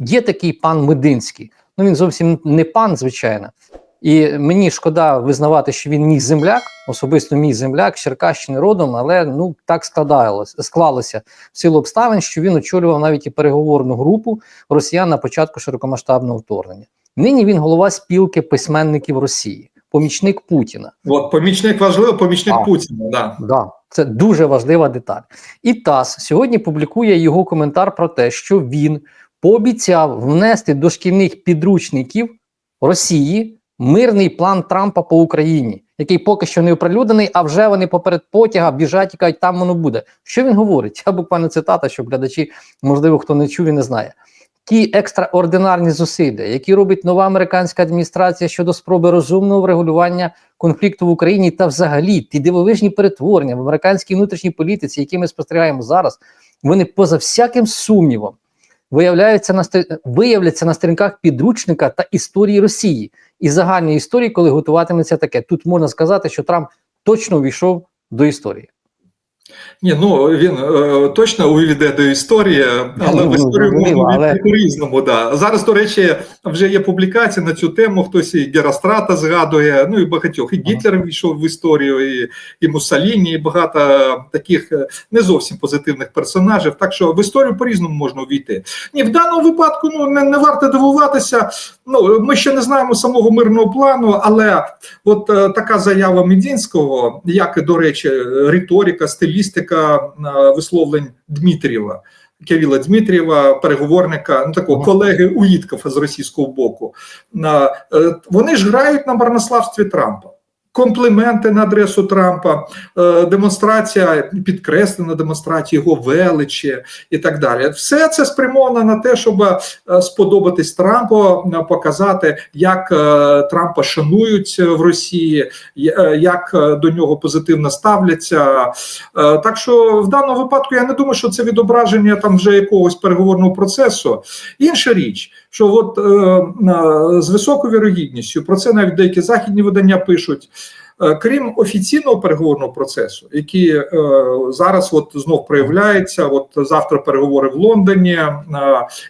Є такий пан Мединський. Ну він зовсім не пан, звичайно. І мені шкода визнавати, що він мій земляк, особисто мій земляк, з Черкащини родом, але ну так складалося, склалося в силу обставин, що він очолював навіть і переговорну групу росіян на початку широкомасштабного вторгнення. Нині він голова спілки письменників Росії, помічник Путіна. От помічник важливо, помічник А. Путіна. Да. Да, це дуже важлива деталь. І ТАСС сьогодні публікує його коментар про те, що він пообіцяв внести до шкільних підручників Росії мирний план Трампа по Україні, який поки що не оприлюднений, а вже вони поперед потяга біжать і кажуть, там воно буде. Що він говорить? Я буквально цитата, щоб глядачі, можливо, хто не чув і не знає. Ті екстраординарні зусилля, які робить нова американська адміністрація щодо спроби розумного врегулювання конфлікту в Україні та взагалі ті дивовижні перетворення в американській внутрішній політиці, які ми спостерігаємо зараз, вони поза всяким сумнівом виявляються на виявляться на сторінках підручника та історії Росії і загальної історії, коли готуватиметься таке. Тут можна сказати, що Трамп точно увійшов до історії. Ні, ну він е, точно увійде до історії, але в історію можна увійти по-різному. Да. Зараз, до речі, вже є публікації на цю тему. Хтось і Герострата згадує, ну і багатьох. І Гітлер війшов в історію, і, і Муссоліні, і багато таких е, не зовсім позитивних персонажів. Так що в історію по-різному можна увійти. Ні, в даному випадку ну не, не варто дивуватися. Ну ми ще не знаємо самого мирного плану, але от е, така заява Медінського, як і до речі, риторика, стилістика е, висловлень Дмитрієва. Кирила Дмитрієва, переговорника, ну такого Ага. колеги Уїткова з російського боку. На, е, вони ж грають на марнославстві Трампа. Компліменти на адресу Трампа, е, демонстрація, підкреслена демонстрація його величі і так далі. Все це спрямовано на те, щоб е, сподобатись Трампу, е, показати, як Трампа шанують в Росії, як до нього позитивно ставляться. Так що в даному випадку я не думаю, що це відображення там вже якогось переговорного процесу. Інша річ, що от е, з високою вірогідністю про це навіть деякі західні видання пишуть. Е, Крім офіційного переговорного процесу, який е, зараз от знов проявляється, от завтра переговори в Лондоні, е,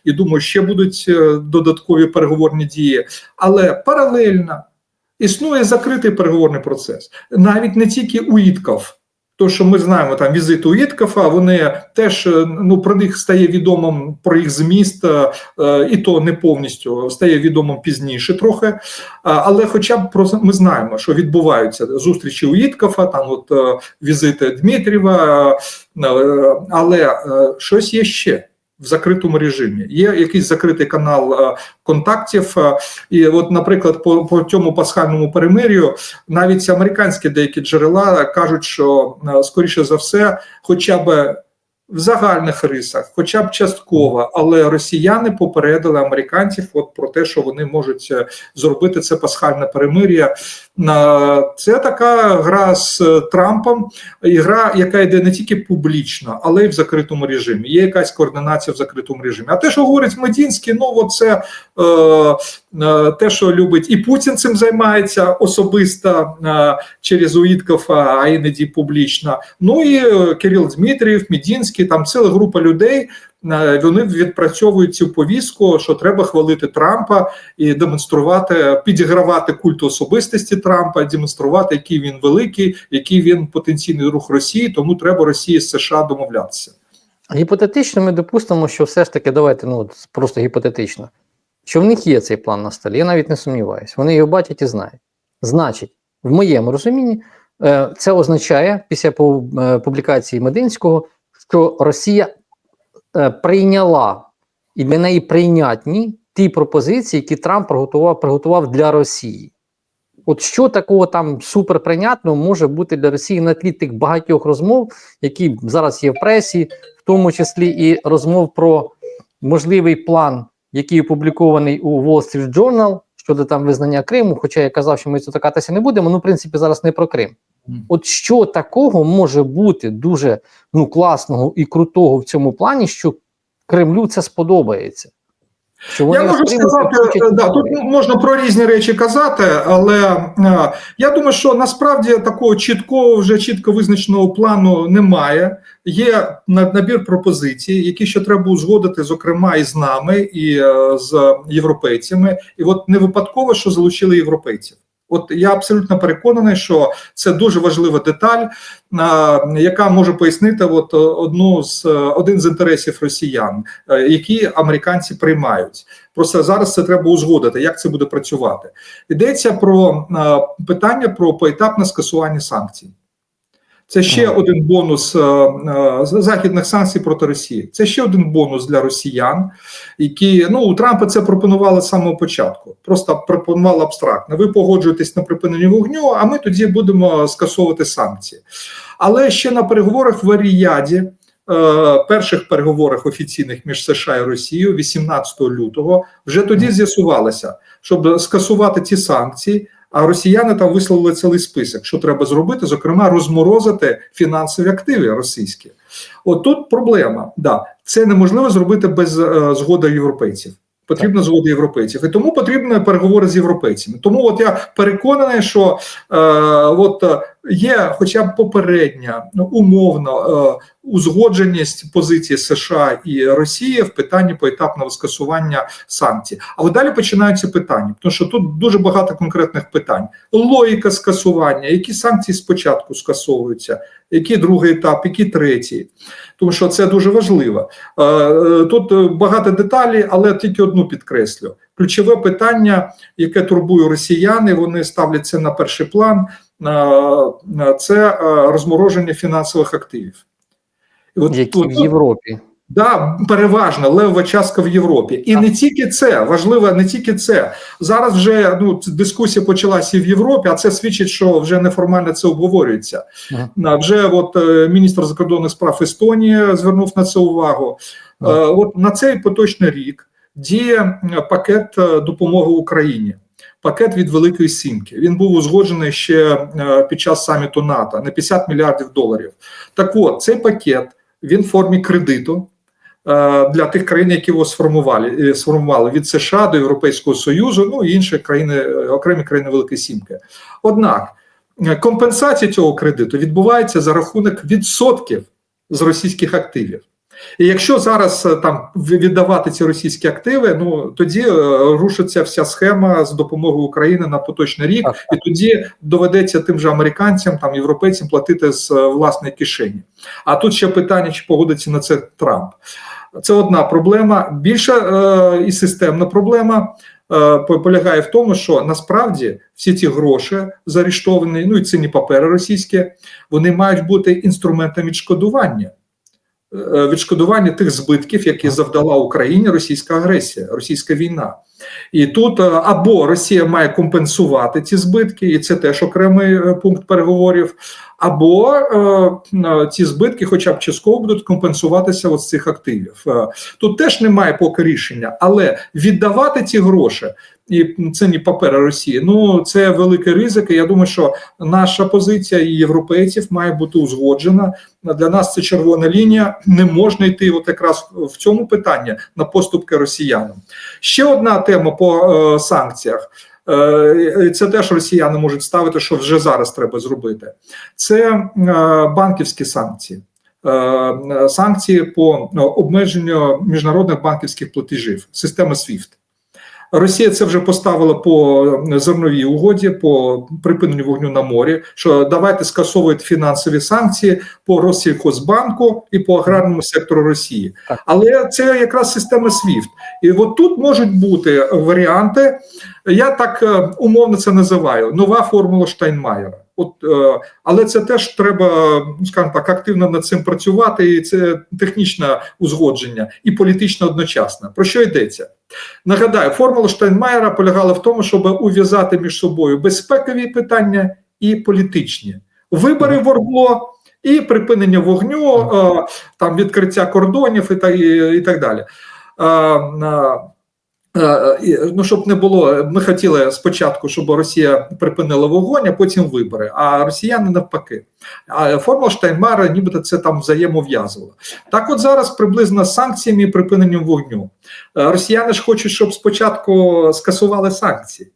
і думаю, ще будуть е, додаткові переговорні дії, але паралельно існує закритий переговорний процес, навіть не тільки Уїтков. То, що ми знаємо, там візит Іткафа, вони теж е, ну про них стає відомим про їх зміст, е, е, і то не повністю стає відомим пізніше трохи. Але, хоча б про ми знаємо, що відбуваються зустрічі у Іткафа, там от візити Дмитрієва, але щось є ще. В закритому режимі. Є якийсь закритий канал е, контактів, е, і от, наприклад, по, по цьому пасхальному перемир'ю навіть американські деякі джерела кажуть, що е, скоріше за все, хоча б в загальних рисах, хоча б частково, але росіяни попередили американців от про те, що вони можуть е, зробити це пасхальне перемир'я. Це така гра з е, Трампом, гра, яка йде не тільки публічно, але й в закритому режимі. Є якась координація в закритому режимі. А те, що говорить Медінський, ну це е, е, те, що любить і Путін цим займається особисто е, через Уїткова, а іноді публічно. Ну і е, Кирил Дмитрієв, Медінський, там ціла група людей. е, Вони відпрацьовують цю повістку, що треба хвалити Трампа і демонструвати, підігравати культу особистості Трампа, демонструвати, який він великий, який він потенційний рух Росії. Тому треба Росії з США домовлятися. Гіпотетично ми допустимо, що все ж таки, давайте, ну просто гіпотетично, що в них є цей план на столі. Я навіть не сумніваюся. Вони його бачать і знають. Значить, в моєму розумінні, е, це означає після е, публікації Мединського, що Росія е, прийняла і для неї прийнятні ті пропозиції, які Трамп приготував, приготував для Росії. От що такого там суперприйнятного може бути для Росії на тлі тих багатьох розмов, які зараз є в пресі, в тому числі і розмов про можливий план, який опублікований у Wall Street Journal щодо там визнання Криму. Хоча я казав, що ми це торкатися не будемо. Ну, в принципі, зараз не про Крим. От що такого може бути дуже ну класного і крутого в цьому плані, що Кремлю це сподобається. Що вони Я можу сказати, да, тут можна про різні речі казати, але е, я думаю, що насправді такого чіткого, вже чітко визначеного плану немає. Є на- набір пропозицій, які ще треба узгодити, зокрема, і з нами, і е, з європейцями. І от не випадково, що залучили європейців. От я абсолютно переконаний, що це дуже важлива деталь, яка може пояснити от е, одну з е, один з інтересів росіян, е, які американці приймають. Просто зараз це треба узгодити, як це буде працювати. Йдеться про питання про поетапне скасування санкцій. Це ще Ага. один бонус е, е, західних санкцій проти Росії. Це ще один бонус для росіян, які ну у Трампа це пропонували з самого початку. Просто пропонували абстрактно. Ви погоджуєтесь на припинення вогню, а ми тоді будемо скасовувати санкції. Але ще на переговорах в Аріяді, е, перших переговорах офіційних між США і Росією, 18 лютого, вже тоді з'ясувалося, щоб скасувати ці санкції. А росіяни там висловили цілий список, що треба зробити, зокрема, розморозити фінансові активи російські. От тут проблема. Да, це неможливо зробити без е, згоди європейців. Потрібна згода європейців, і тому потрібні переговори з європейцями. Тому от я переконаний, що е, от е, є, хоча б попередня ну, умовно е, узгодженість позиції США і Росії в питанні поетапного скасування санкцій. А от далі починаються питання, тому що тут дуже багато конкретних питань: логіка скасування, які санкції спочатку скасовуються, який другий етап, який третій. Тому що це дуже важливо. Е, е, Тут багато деталей, але тільки одну підкреслю. Ключове питання, яке турбує росіян, і вони ставляться на перший план, е, е, це е, розмороження фінансових активів. І от які тут- в Європі. Да, переважно левова частка в Європі, і не тільки це важливо, не тільки це зараз. Вже ну дискусія почалася і в Європі, а це свідчить, що вже неформально це обговорюється. Ага. Вже от міністр закордонних справ Естонії звернув на це увагу. Ага. От на цей поточний рік діє пакет е, допомоги Україні. Пакет від Великої Сімки. Він був узгоджений ще е, під час саміту НАТО на 50 мільярдів доларів. Так от цей пакет він в формі кредиту е, для тих країн, які його сформували, сформували від США до Європейського Союзу, ну і інші країни, окремі країни Великої Сімки. Однак компенсація цього кредиту відбувається за рахунок відсотків з російських активів. І якщо зараз е, там віддавати ці російські активи, ну тоді е, рушиться вся схема з допомогою України на поточний рік, Так, і тоді доведеться тим же американцям, там європейцям платити з е, власної кишені. А тут ще питання, чи погодиться на це Трамп. Це одна проблема. Більша е, і системна проблема е, полягає в тому, що насправді всі ці гроші заарештовані, ну і цінні папери російські, вони мають бути інструментом відшкодування. Е, Відшкодування тих збитків, які завдала Україні російська агресія, російська війна, і тут е, або Росія має компенсувати ці збитки, і це теж окремий е, пункт переговорів, або е, ці збитки, хоча б частково, будуть компенсуватися от з цих активів. Тут теж немає поки рішення, але віддавати ці гроші і цінні папери Росії. Ну це великий ризик. і Я думаю, що наша позиція і європейців має бути узгоджена. Для нас це червона лінія. Не можна йти, от якраз в цьому питанні на поступки росіянам. Ще одна тема по е, санкціях. Е, Це теж росіяни можуть ставити, що вже зараз треба зробити. Це е, банківські санкції. Е, Санкції по обмеженню міжнародних банківських платежів, система SWIFT. Росія це вже поставила по зерновій угоді, по припиненню вогню на морі. Що давайте скасовують фінансові санкції по Россільхозбанку і по аграрному сектору Росії. Так. Але це якраз система SWIFT. І от тут можуть бути варіанти. Я так е, умовно це називаю нова формула Штайнмаєра. От, е, але це теж треба, ну, скажімо так, активно над цим працювати. І це технічне узгодження і політично одночасно. Про що йдеться? Нагадаю, формула Штайнмаєра полягала в тому, щоб ув'язати між собою безпекові питання і політичні вибори в Оргло і припинення вогню, е, там відкриття кордонів і так, і, і так далі. Е, е, Е, Ну, щоб не було, ми хотіли спочатку, щоб Росія припинила вогонь, а потім вибори. А росіяни навпаки. А формула Штайнмара, нібито це там взаємов'язувало. Так, от зараз приблизно санкціями і припиненням вогню. Е, Росіяни ж хочуть, щоб спочатку скасували санкції,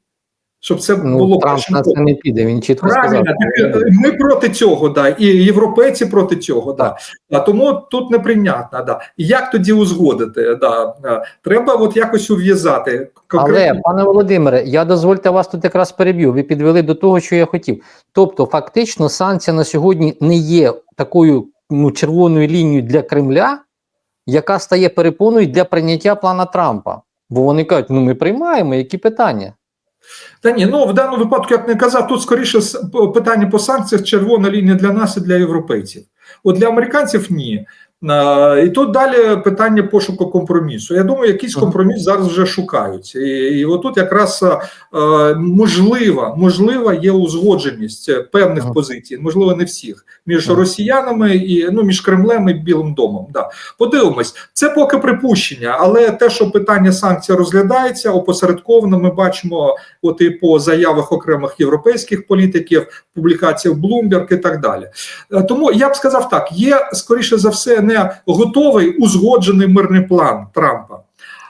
щоб це Ну, було Трамп першим на це не піде. Він чітко Правильно, сказав. е, ми проти цього, да, і європейці проти цього, да. А тому тут неприйнятно, да. І як тоді узгодити? Да. Е, Треба от якось ув'язати. Але, пане Володимире, я дозвольте вас тут якраз переб'ю. Ви підвели до того, що я хотів. Тобто, фактично, санкція на сьогодні не є такою ну, червоною лінією для Кремля, яка стає перепоною для прийняття плана Трампа. Бо вони кажуть, ну ми приймаємо, які питання. Та ні, ну в даному випадку, як не казав, тут скоріше питання по санкціях червона лінія для нас і для європейців. От для американців ні. І тут далі питання пошуку компромісу. Я думаю, якийсь компроміс зараз вже шукають. І, і отут якраз е, можлива, можлива є узгодженість певних позицій, можливо, не всіх, між росіянами і ну між Кремлем і Білим домом. Да. Подивимось, це поки припущення, але те, що питання санкцій розглядається, опосередковано ми бачимо, от і по заявах окремих європейських політиків, публікаціях Bloomberg і так далі. Е, Тому я б сказав так: є скоріше за все не готовий узгоджений мирний план Трампа.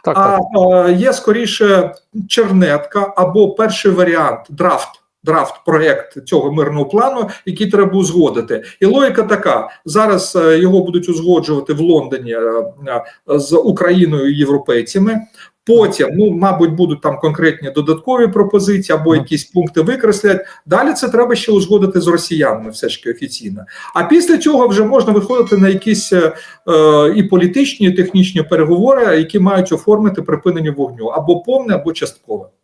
Так, А так. е, є скоріше чернетка або перший варіант драфт. Драфт проект цього мирного плану, який треба узгодити, і логіка така: зараз е, його будуть узгоджувати в Лондоні е, е, з Україною і європейцями. Потім, ну мабуть, будуть там конкретні додаткові пропозиції або якісь пункти викреслять. Далі це треба ще узгодити з росіянами, все ж таки офіційно. А після цього вже можна виходити на якісь е, е, і політичні, і технічні переговори, які мають оформити припинення вогню або повне, або часткове.